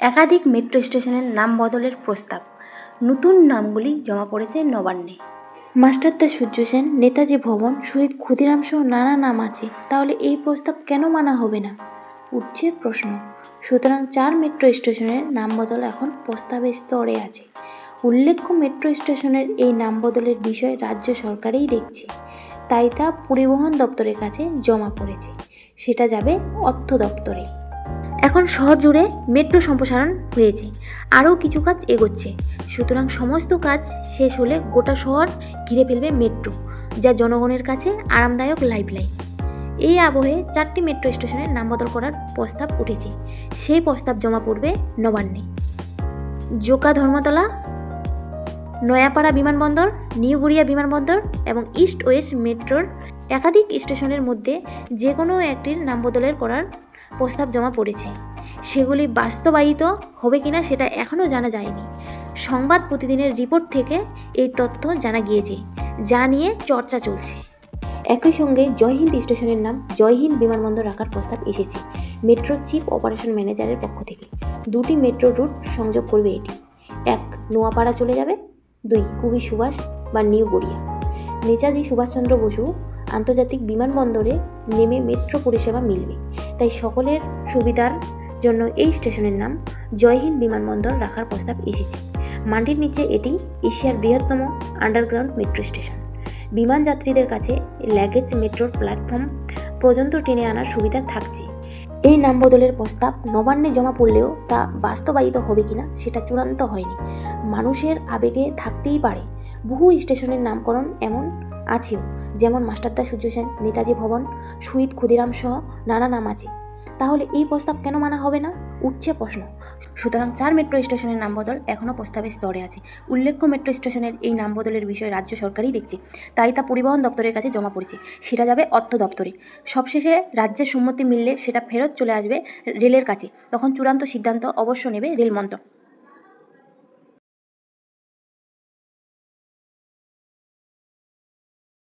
একাধিক মেট্রো স্টেশনের নাম বদলের প্রস্তাব। নতুন নামগুলি জমা পড়েছে নবান্নে। মাস্টারদা সূর্য সেন, নেতাজি ভবন, শহীদ ক্ষুদিরাম সহ নানা নাম আছে। তাহলে এই প্রস্তাব কেন মানা হবে না? উঠছে প্রশ্ন। সুতরাং চার মেট্রো স্টেশনের নাম বদল এখন প্রস্তাবের স্তরে আছে। উল্লেখ্য মেট্রো স্টেশনের এই নাম বদলের বিষয় রাজ্য সরকারই দেখছে। তাই তা পরিবহন দপ্তরের কাছে জমা পড়েছে। সেটা যাবে অর্থ দপ্তরে। এখন শহর জুড়ে মেট্রো সম্প্রসারণ হয়েছে, আরও কিছু কাজ এগোচ্ছে। সুতরাং সমস্ত কাজ শেষ হলে গোটা শহর ঘিরে ফেলবে মেট্রো, যা জনগণের কাছে আরামদায়ক লাইফলাইন। এই আবহে চারটি মেট্রো স্টেশনের নাম বদল করার প্রস্তাব উঠেছে, সেই প্রস্তাব জমা পড়বে নবান্নে। জোকা ধর্মতলা, নয়াপাড়া বিমানবন্দর, নিউ গড়িয়া বিমানবন্দর এবং ইস্ট ওয়েস্ট মেট্রোর একাধিক স্টেশনের মধ্যে যে কোনো একটির নাম বদলের করার প্রস্তাব জমা পড়েছে। সেগুলি বাস্তবায়িত হবে কিনা সেটা এখনও জানা যায়নি। সংবাদ প্রতিদিনের রিপোর্ট থেকে এই তথ্য জানা গিয়েছে, যা নিয়ে চর্চা চলছে। একই সঙ্গে জয়হিন্দ স্টেশনের নাম জয়হিন্দ বিমানবন্দর রাখার প্রস্তাব এসেছে মেট্রো চিফ অপারেশন ম্যানেজারের পক্ষ থেকে। দুটি মেট্রো রুট সংযোগ করবে এটি। এক, নোয়াপাড়া চলে যাবে। দুই কুবি সুভাষ বা নিউ গড়িয়া। নেতাজি সুভাষচন্দ্র বসু আন্তর্জাতিক বিমানবন্দরে নেমে মেট্রো পরিষেবা মিলবে। তাই সকলের সুবিধার জন্য এই স্টেশনের নাম জয়হিন্দ বিমানবন্দর রাখার প্রস্তাব এসেছে। মান্ডির নিচে এটি এশিয়ার বৃহত্তম আন্ডারগ্রাউন্ড মেট্রো স্টেশন। বিমান যাত্রীদের কাছে ল্যাগেজ মেট্রোর প্ল্যাটফর্ম পর্যন্ত টেনে আনার সুবিধা থাকছে। এই নাম বদলের প্রস্তাব নবান্নে জমা পড়লেও তা বাস্তবায়িত হবে কিনা সেটা চূড়ান্ত হয়নি। মানুষের আবেগে থাকতেই পারে। বহু স্টেশনের নামকরণ এমন আছেও যেমন মাস্টারদা সূর্য সেন, নেতাজি ভবন, শহীদ ক্ষুদিরাম সহ নানা নাম আছে। তাহলে এই প্রস্তাব কেন মানা হবে না? উঠছে প্রশ্ন। সুতরাং চার মেট্রো স্টেশনের নাম বদল এখনও প্রস্তাবের স্তরে আছে। উল্লেখ্য মেট্রো স্টেশনের এই নাম বদলের বিষয়ে রাজ্য সরকারই দেখছে। তাই তা পরিবহন দপ্তরের কাছে জমা পড়েছে। সেটা যাবে অর্থ দপ্তরে। সবশেষে রাজ্যের সম্মতি মিললে সেটা ফেরত চলে আসবে রেলের কাছে। তখন চূড়ান্ত সিদ্ধান্ত অবশ্য নেবে রেল মন্ত্রক